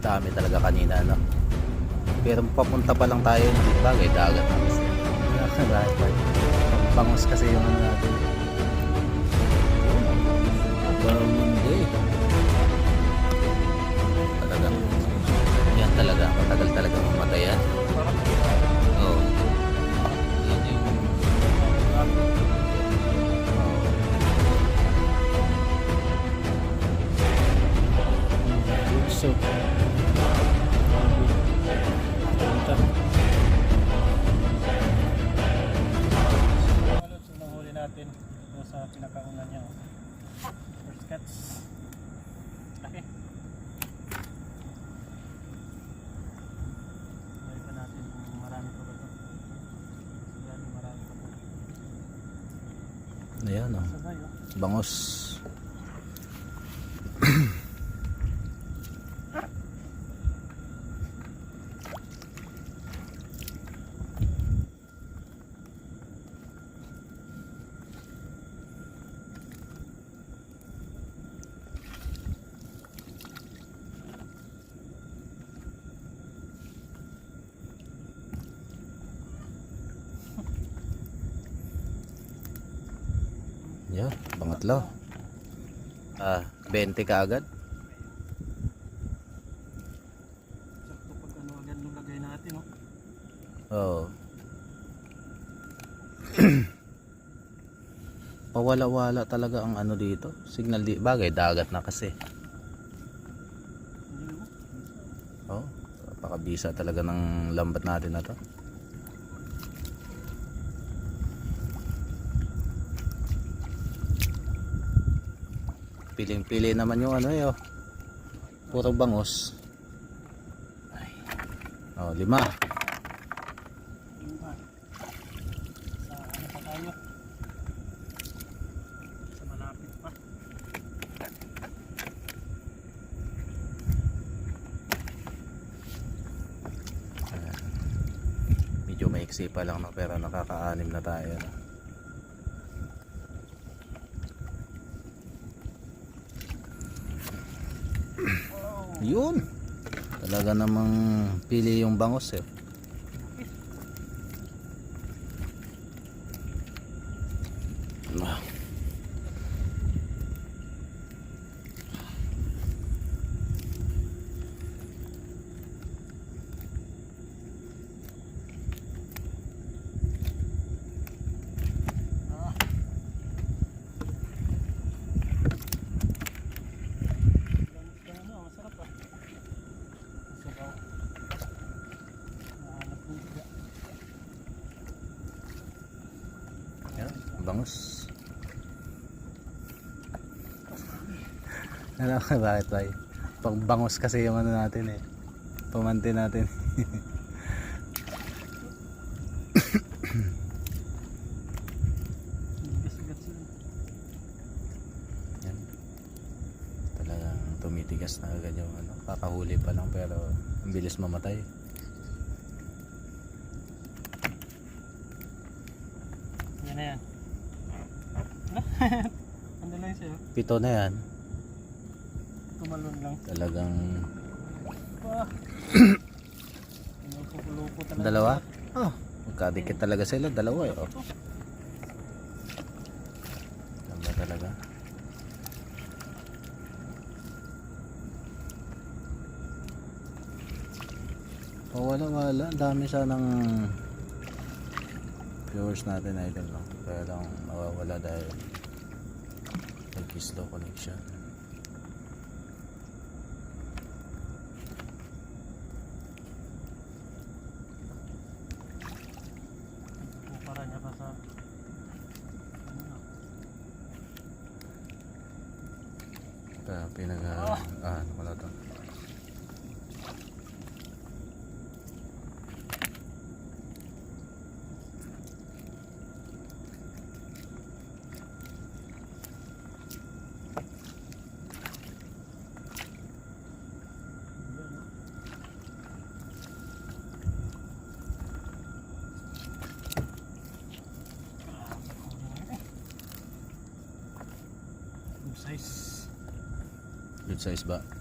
dami talaga kanina no? Pero papunta pa lang tayo hindi bagay dagat na kasi. Bangus kasi yung ano natin. Barmundi talagang yan talaga. Matagal talaga mamatay ayan oh. Sabay oh. bangus Pangatlo. Ah, 20 ka agad. Sakto pag ano agad nung lagay natin oh. Oo. Pawala-wala talaga ang ano dito. Signal di bagay dagat na kasi. Mo. Oh, pakabisa talaga ng lambat natin na to. Piling-pili naman yung ano eh, oh. Puro bangus. Oh, lima. Lima. Sa pa tayo? Pa. Medyo maiksi pa lang no, pero nakaka-anim na tayo. no. Yun. Talaga namang pili yung bangos eh. Ah. Ah. Langus ka ano, masarap ah. Masabaw. Nahanap ng isda. Yan, bangus. Ano ka, bakit ba? Pag bangus kasi yung ano natin eh. Pamante natin. Yan. Talagang tumitigas na agad yung ano. Kakahuli pa lang pero ang bilis mamatay. Yan na yan. ano lang sa'yo? Pito na yan. Tumalon lang. Talagang Ah. Talaga. dalawa. Oh, magkadikit talaga sila. Dalawa eh. Oh. Ganda talaga. Oh, wala wala. Ang dami sanang viewers natin idol lang. Kaya lang nawawala dahil nag-slow connection. Kumpara niya pa sa... Pinag... Ah, ano pala to? Yan, no? Grabe, kunin eh. Good size. Good size ba?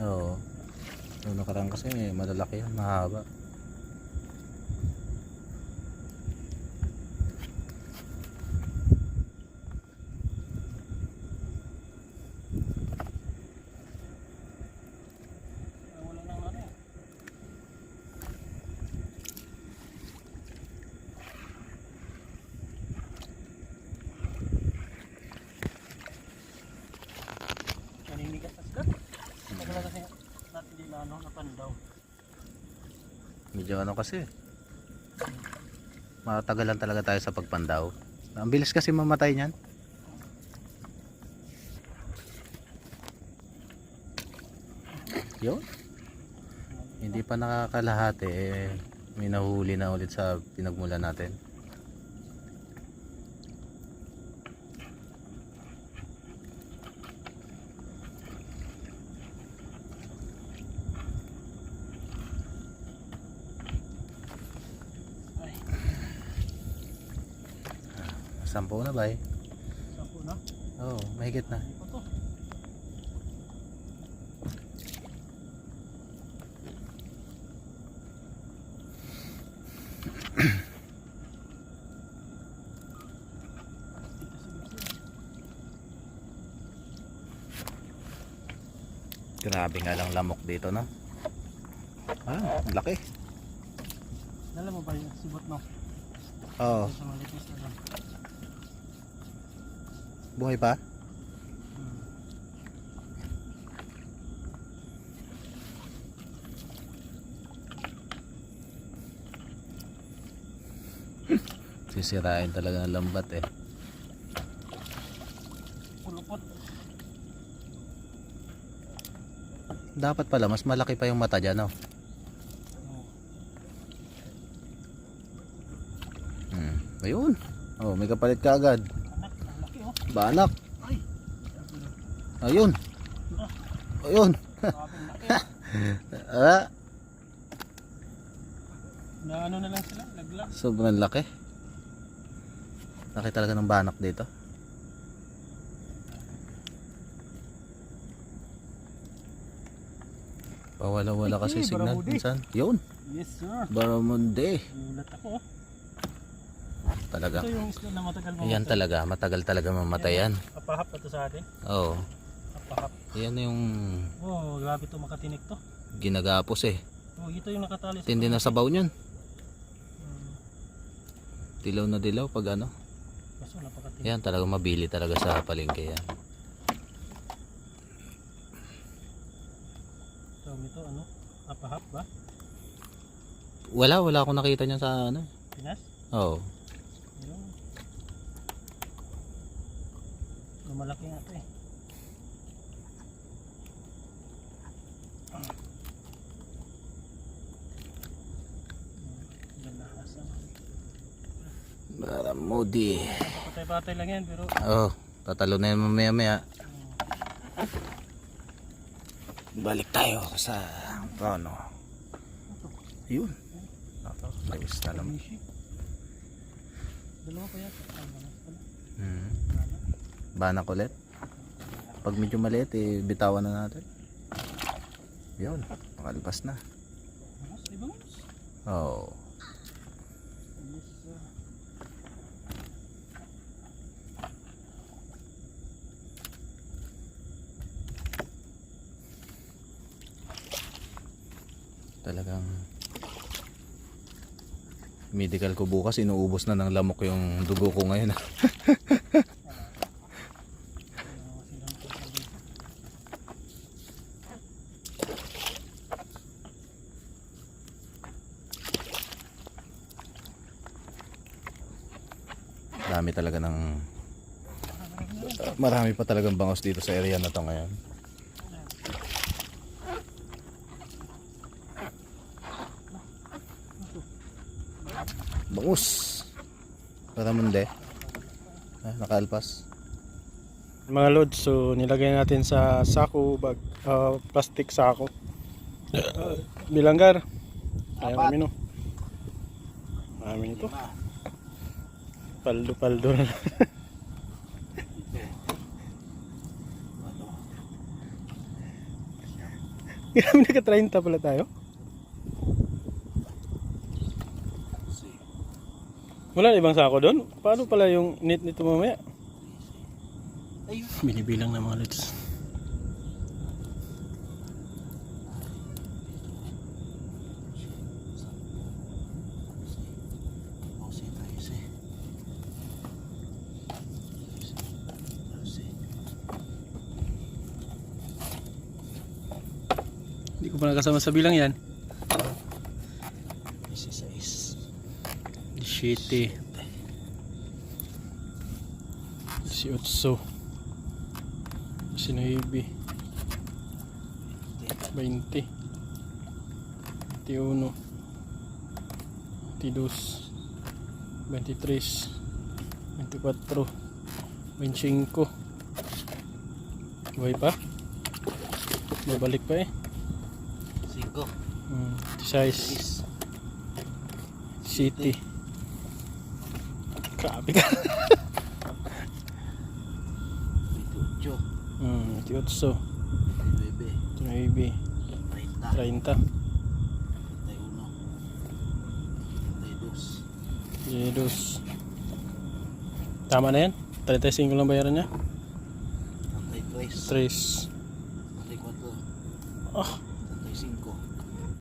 Oo. Yung nakarang kasi malalaki yan, mahaba. Ah, wala nang ano eh. Naninigas na sila. Tagal kasi natin di na ano, napandaw. Medyo ano kasi. Matagalan talaga tayo sa pagpandaw. Ang bilis kasi mamatay niyan. Yun. Hindi pa nakakalahati eh. May nahuli na ulit sa pinagmula natin. Ay, Sampo na ba eh? sampo na. Oo, oh, mahigit na. Grabe nga lang lamok dito no. Ah, ang laki. Dala mo ba yung sibot no? Oo, lang. Buhay pa? Sisirain talaga ng lambat eh. Pulupot. Dapat pala mas malaki pa yung mata dyan, no? Oh. Hmm. Ayun. Oh, may kapalit ka agad. Ay. Ayun. Ayun. Ah, Na ano na lang sila, laglag. sobrang laki. Laki talaga ng banak dito. Pawala-wala kasi signal minsan. Yun. Yes sir. Baramundi. Gulat ako oh. Talaga. Ito yung isla na matagal mo. Yan talaga. Matagal talaga mamatay yan. Apahap na to sa atin. Oo. Apahap. Yan yung Oh, grabe to makatinik to. ginagapos eh. Oh, ito yung nakatali sa Tindi na sabaw niyan. Hmm. Dilaw na dilaw pag ano. Kaso napakatinik. Yan talaga mabili talaga sa palengke yan. So, ito ano? Apahap ba? Wala, wala akong nakita niyan sa ano. Pinas? Oo. Yun. So, malaki nga to eh. Baramudi. Patay-patay lang yan pero Oh, tatalo na yan mamaya maya. Balik tayo sa trono. Yun. Ayos. Mishi. Dalawa pa yata. Hmm. Banak ulit. Pag medyo maliit, eh, bitawan na natin. Yun, makalpas na. Oh. Talagang medical ko bukas inuubos na ng lamok yung dugo ko ngayon. Ano, silang total dito. Marami talaga ng marami pa talagang bangos dito sa area na to ngayon. Bangus. Para munde. Ah, nakaalpas. Mga loads, so nilagay natin sa sako, bag, ah, plastic sako. bilanggar. Ayan kami no. Marami nito. Paldo-paldo na. Grabe naka-30 pala tayo. Wala na ibang sako doon? Paano pala yung net nito mamaya? Ayun. Binibilang ng mga lods. Hindi ko pa nakasama sa bilang yan. 16. 17 18 19 20 21 22 23 24 25 Buhay pa? Babalik pa eh 5. hmm, 16 City Grabe ka 28. Hmm, 18 29. 19 30. 30 31. 32. Yedos. Tama na yan? 35 lang bayaran niya? 33. 3. 34. Ah,